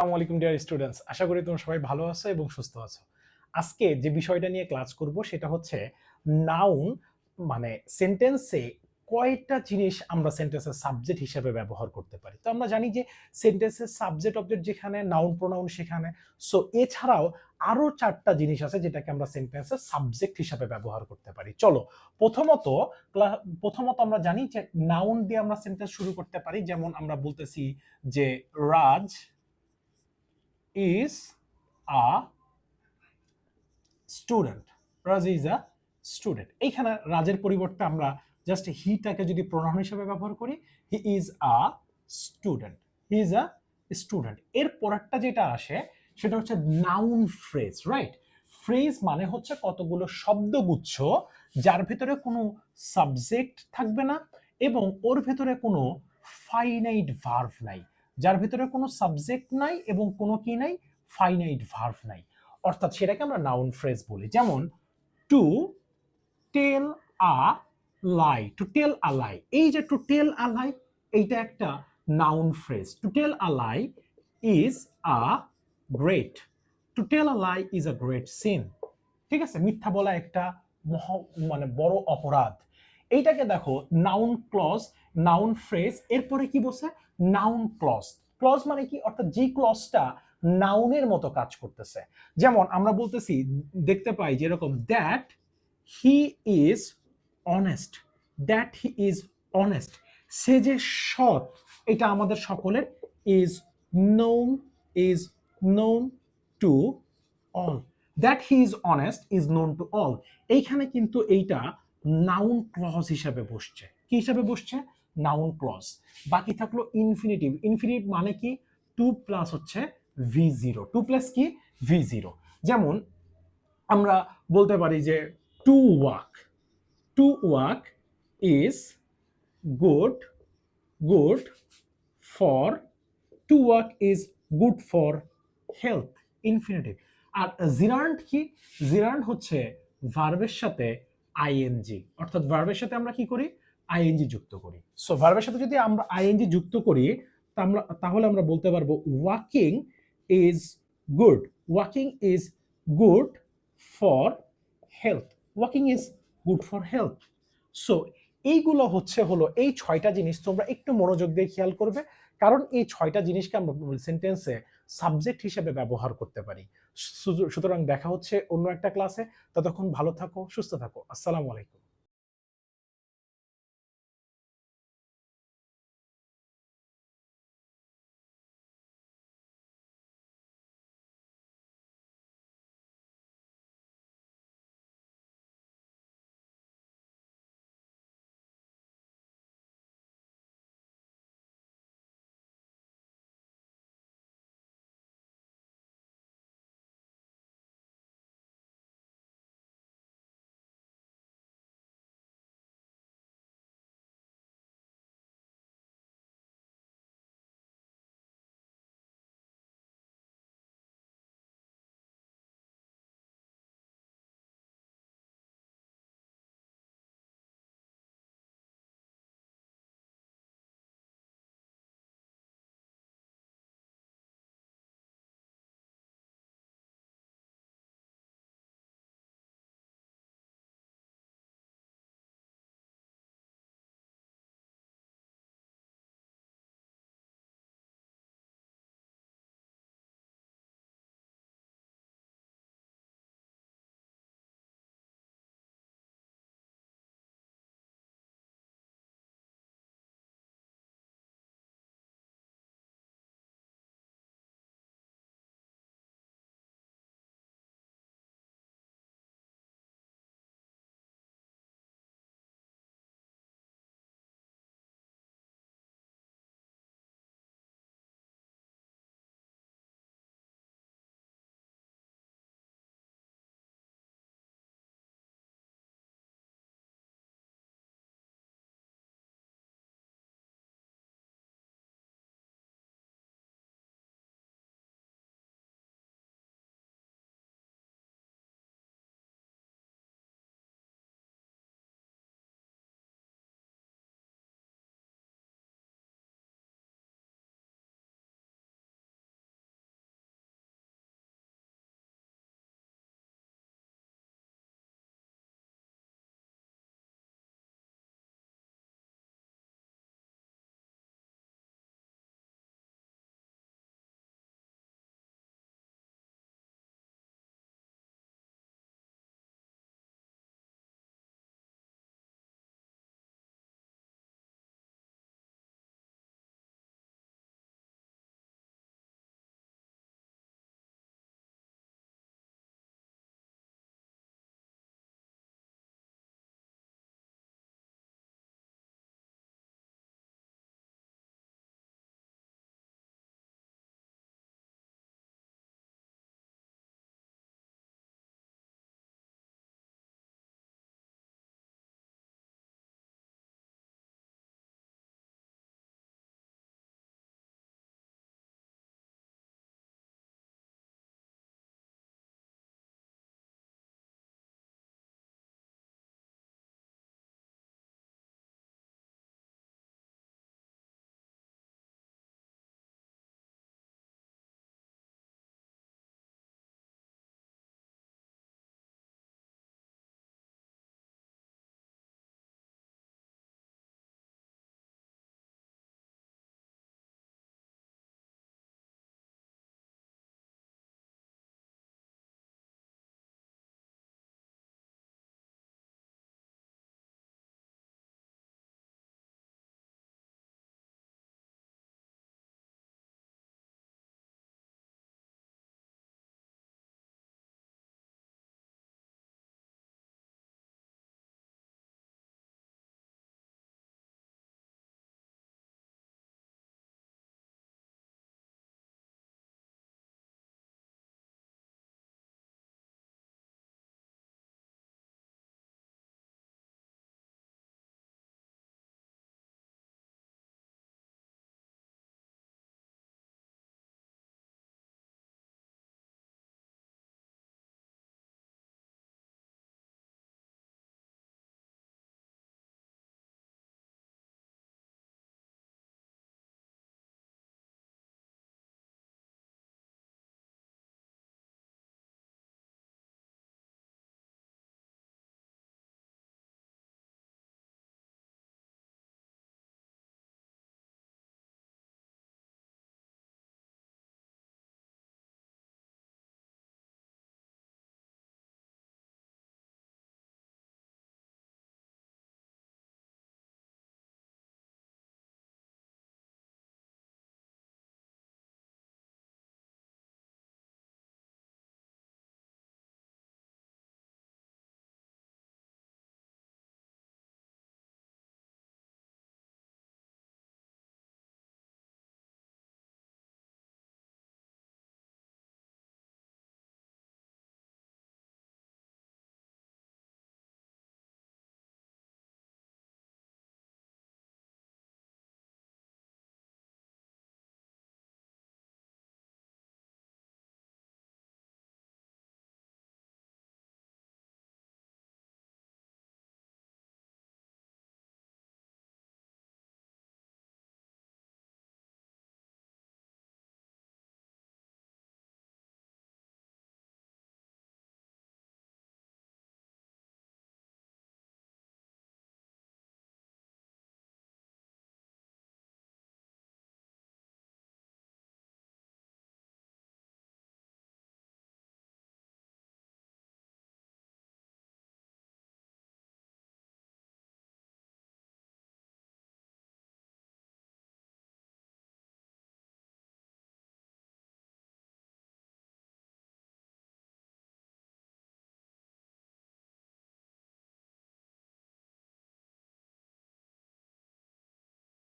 আসসালামু আলাইকুম dear students আশা করি তোমরা সবাই ভালো আছো এবং সুস্থ আছো। আজকে যে বিষয়টা নিয়ে ক্লাস করব সেটা হচ্ছে নাউন মানে সেন্টেন্সে কয়টা জিনিস আমরা সেন্টেন্সের সাবজেক্ট হিসেবে ব্যবহার করতে পারি। তো আমরা জানি যে সেন্টেন্সের সাবজেক্ট অবজেক্ট যেখানে নাউন প্রোনাউন সেখানে। সো এছাড়াও আরও চারটা জিনিস আছে যেটাকে আমরা সেন্টেন্সের সাবজেক্ট হিসাবে ব্যবহার করতে পারি। চলো, প্রথমত প্রথমত আমরা জানি যে নাউন দিয়ে আমরা সেন্টেন্স শুরু করতে পারি। যেমন আমরা বলতেছি যে Raj is a student. Raj is a student এইখানে রাজের পরিবর্তে আমরা জাস্ট হিটাকে যদি প্রোনাউন হিসেবে ব্যবহার করি he is a student he is a student এর পরেরটা যেটা আসে, সেটা হচ্ছে নাউন ফ্রেজ রাইট ফ্রেজ মানে হচ্ছে কতগুলো শব্দগুচ্ছ যার ভিতরে কোনো সাবজেক্ট থাকবে না এবং ওর ভিতরে কোনো ফাইনাইট ভার্ভ নাই। যার ভিতরে কোনো সাবজেক্ট নাই এবং কোনো কি নাই? ফাইনাইট ভার্ভ নাই। অর্থাৎ সেটাকে আমরা নাউন ফ্রেজ বলি। যেমন to tell a lie to tell a lie এই যে টু টেল আ লাই এইটা একটা noun phrase to tell a lie is a great to tell a lie is a great sin ঠিক আছে? মিথ্যা বলা একটা মহ মানে বড় অপরাধ। এইটাকে দেখো নাউন ক্লজ নাউন ফ্রেজ এরপরে কি বসে? নাউন ক্লজ ক্লজ মানে কি? অর্থাৎ যে ক্লজটা নাউনের মতো কাজ করতেছে। যেমন আমরা বলতেছি, দেখতে পাই যেরকম that he is honest that he is honest সে যে সৎ, এটা আমাদের সকলের is known is known to all that he is honest is known to all এইখানে কিন্তু এইটা নাউন ক্লজ হিসাবে বসছে। কি হিসাবে বসছে? Noun clause. বাকি থাকল ইনফিনিটিভ। ইনফিনিটিভ মানে কি? টু প্লাস হচ্ছে ভি জিরো টু প্লাস কি? ভি জিরো যেমন আমরা বলতে পারি যে to walk. To walk is good good for, to walk is good for health. Infinitive. R gerund কি? জিরান্ট হচ্ছে ভার্বের সাথে আইএনজি অর্থাৎ ভার্বের সাথে আমরা কি করি? আইএনজি যুক্ত করি। সো ভার্বের সাথে যদি আমরা আইএনজি যুক্ত করি তাহলে আমরা বলতে পারব walking is good walking is good for health walking is good for health so এইগুলো হচ্ছে হলো এই ছয়টা জিনিস, তোমরা একটু মনোযোগ দিয়ে খেয়াল করবে, কারণ এই ছয়টা জিনিসকে আমরা সেন্টেন্সে সাবজেক্ট হিসেবে ব্যবহার করতে পারি। সুতরাং দেখা হচ্ছে অন্য একটা ক্লাসে ততক্ষণ ভালো থাকো, সুস্থ থাকো। আসসালামু আলাইকুম।